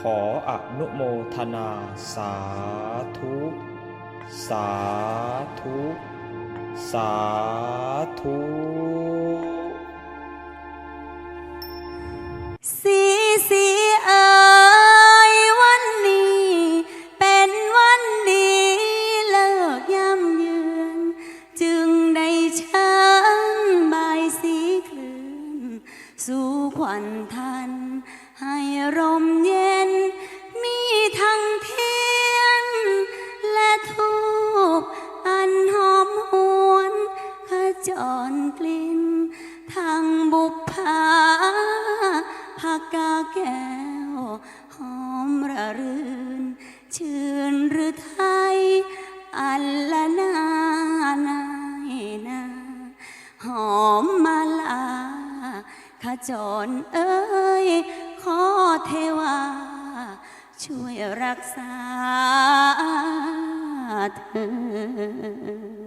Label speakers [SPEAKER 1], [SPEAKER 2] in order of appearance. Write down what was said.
[SPEAKER 1] ขออนุโมทนาสาธุ สาธุ สาธุ
[SPEAKER 2] ทางบุพภาภากาแก้ว หอมระรื่น ชื่นหรือไทย อันละนานายนาหอมมาลาขจรเอ้ย ขอเทวา ช่วยรักษาเธอ